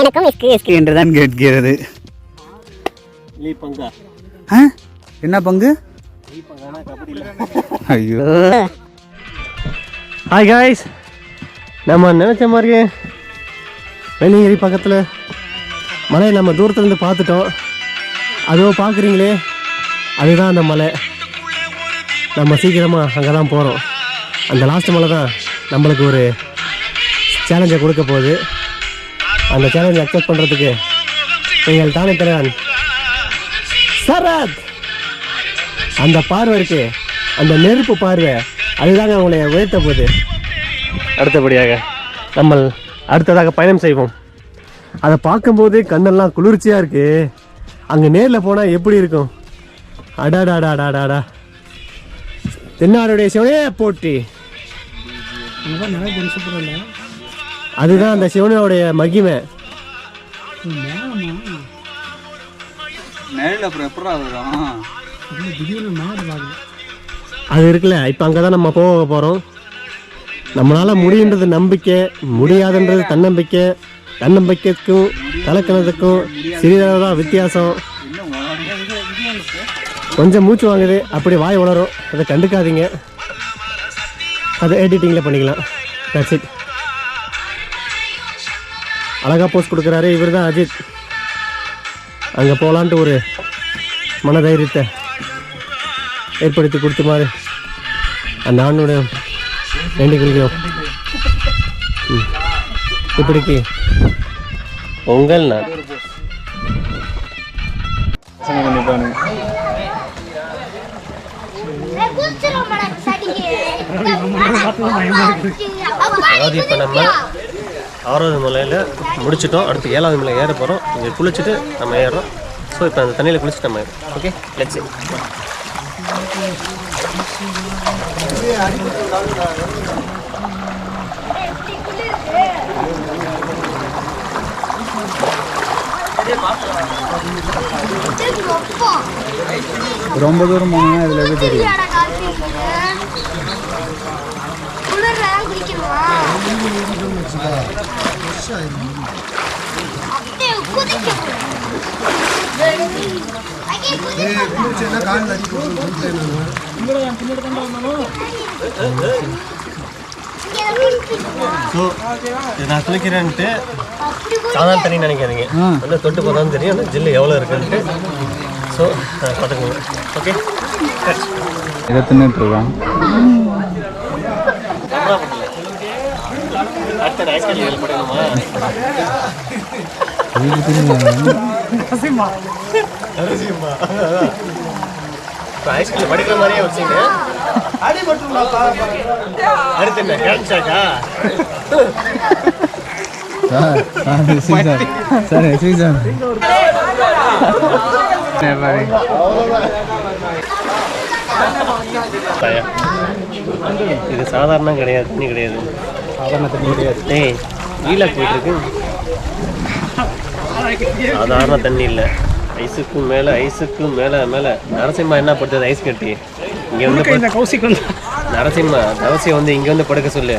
எனக்கும் இஸ்கு இஸ்கு. என்றுதான் கேட்கிறது? என்ன பங்கு? ஐயோ. ஹாய் காய்ஸ் நம்ம நினச்ச மாதிரியே வெள்ளிங்கிரி பக்கத்தில் மலையை நம்ம தூரத்துலேருந்து பார்த்துட்டோம். அதோ பார்க்குறீங்களே அதுதான் அந்த மலை. நம்ம சீக்கிரமாக அங்கே தான் போகிறோம் அந்த லாஸ்ட் மலை தான் நம்மளுக்கு ஒரு சேலஞ்சை கொடுக்க போகுது. அந்த சேலஞ்சை அக்செப்ட் பண்ணுறதுக்கு நீங்கள் தானே தலைவன் சரத்! அந்த பார்வை இருக்கு அந்த நெருப்பு பார்வை அதுதாங்க உங்களை உயர்த்த போகுது. அடுத்தபடியாக நம்ம அடுத்ததாக பயணம் செய்வோம். அதை பார்க்கும்போது கண்ணெல்லாம் குளிர்ச்சியாக இருக்கு. அங்கே நேரில் போனால் எப்படி இருக்கும்? அடாடாடாடாடாடா தென்னாடுடைய சிவனே போட்டி. அதுதான் அந்த சிவனுடைய மகிமை. அது இருக்குல்ல இப்போ அங்கே தான் நம்ம போக போகிறோம் நம்மளால் முடியுன்றது நம்பிக்கை முடியாதுன்றது தன்னம்பிக்கை தன்னம்பிக்கைக்கும் கலக்கணத்துக்கும் சிறிதளவு தான் வித்தியாசம். கொஞ்சம் மூச்சு வாங்குது அப்படி வாய் உளரும். அதை கண்டுக்காதீங்க. அதை எடிட்டிங்கில் பண்ணிக்கலாம். தட்ஸ் இட் அழகா போஸ்ட் கொடுக்குறாரு. இவர் தான் அஜித். அங்கே போகலான்ட்டு ஒரு மனதைரியத்தை ஏற்படுத்தி கொடுத்துமாறு அந்த ஆணுடைய வேண்டிக் இப்படிக்கு. உங்கள் நான். இப்போ நம்ம ஆறாவது மலையில் முடிச்சிட்டோம். அடுத்து ஏழாவது மலை ஏற போகிறோம் இங்கே குளிச்சுட்டு நம்ம ஏறுறோம் ஸோ இப்போ அந்த தண்ணியில் குளிச்சுட்டு நம்ம ஏறுறோம் ஓகே லெட்ஸ் ரொம்ப தூரம் போனோம்னா இதில் எப்படி தெரியும்? குளிக்கணுமா? குதிக்கணும் அங்கே குதிக்கணும் இங்கே குளிக்கணுமா? ஸோ நான் குளிக்கிறேன்ட்டு சாதாரண தண்ணி நினைக்காதீங்க. வந்து தொட்டு தெரியும் அந்த ஜில்லு எவ்வளோ இருக்குன்ட்டு ஸோ பார்த்துக்கோங்க ஓகே இதை தின்னுட்டு ஐஸ்கிரீம் படிக்கிற மாதிரியே வச்சுங்க. அடுத்து என்ன? சார் சார் இது சாதாரண கிடையாது தண்ணி கிடையாது. சாதாரண தண்ணி கிடையாது டேய் வீலாக் போயிட்டு இருக்கு சாதாரண தண்ணி இல்லை. ஐஸுக்கும் மேலே ஐஸுக்கும் மேலே மேலே. நரசிம்மா என்ன படுத்தது? ஐஸ் கட்டி. இங்கே வந்து படு- நரசிம்மா நரசிம்மா வந்து இங்கே வந்து படுக்க சொல்லு.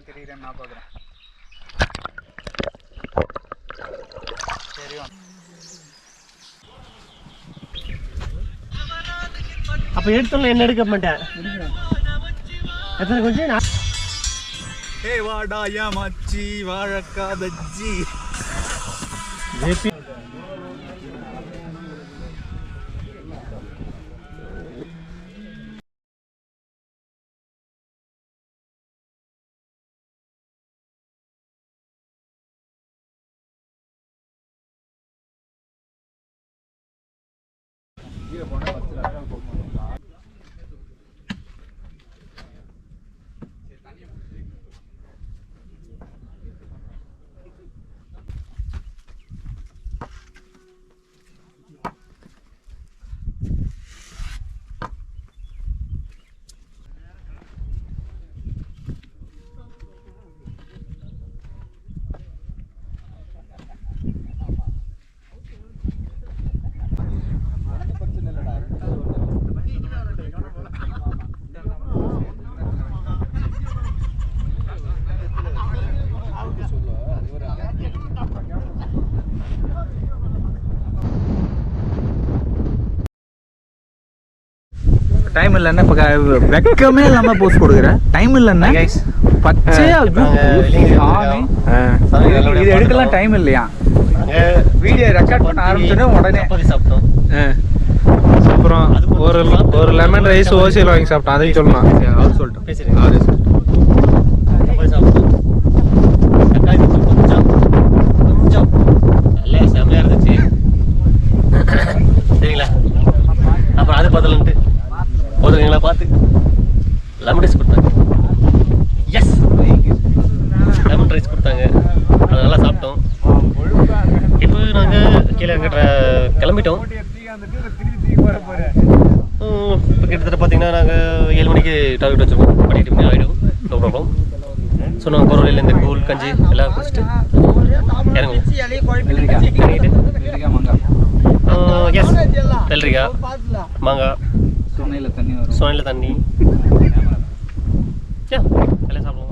நீ தெரியல நான் பார்க்குறேன். அப்போ எடுத்தோம்ல என்ன எடுக்க மாட்டேன்? எத்தனை கொஞ்சம் நான் ஏ வாடாயா மச்சி? வாழக்கா பஜ்ஜி ஜேபி டைம் இல்லைன்னா இப்போ வெக்கமே இல்லாமல் போஸ்ட் கொடுக்குறேன். டைம் இல்லைன்னா பச்சையா இது எடுக்கலாம் டைம் இல்லையா? வீடியோ ரெக்கார்ட் பண்ண ஆரம்பிச்சோன்னே உடனே. சாப்பிட்டோம். அப்புறம் ஒரு ஒரு லெமன் ரைஸ் ஓசியில் வாங்கி சாப்பிட்டோம் அதையும் சொல்லலாம் அவர் சொல்லிட்டோம் பேசுறீங்க அவரே சொல்லிட்டோம் பார்த்து. லெமன் ரைஸ் கொடுத்தாங்க. எஸ் லெமன் ரைஸ் கொடுத்தாங்க. அது நல்லா சாப்பிட்டோம். இப்போ நாங்கள் கீழே அங்கே கிளம்பிட்டோம். இப்போ கிட்டத்தட்ட பார்த்தீங்கன்னா நாங்கள் ஏழு மணிக்கு டார்கெட் வச்சுருக்கோம். பண்ணிட்டு மணி ஆகிடும் நோ ப்ராப்ளம் ஸோ நாங்கள் வழியில் இந்த கூழ் கஞ்சி எல்லாம் குடிச்சிட்டு இறங்குவோம். எஸ் வெள்ளரிக்காய் மாங்காய் சுனையில் தண்ணி சோனையில் தண்ணி. எல்லாம் சாப்பிடுவோம்.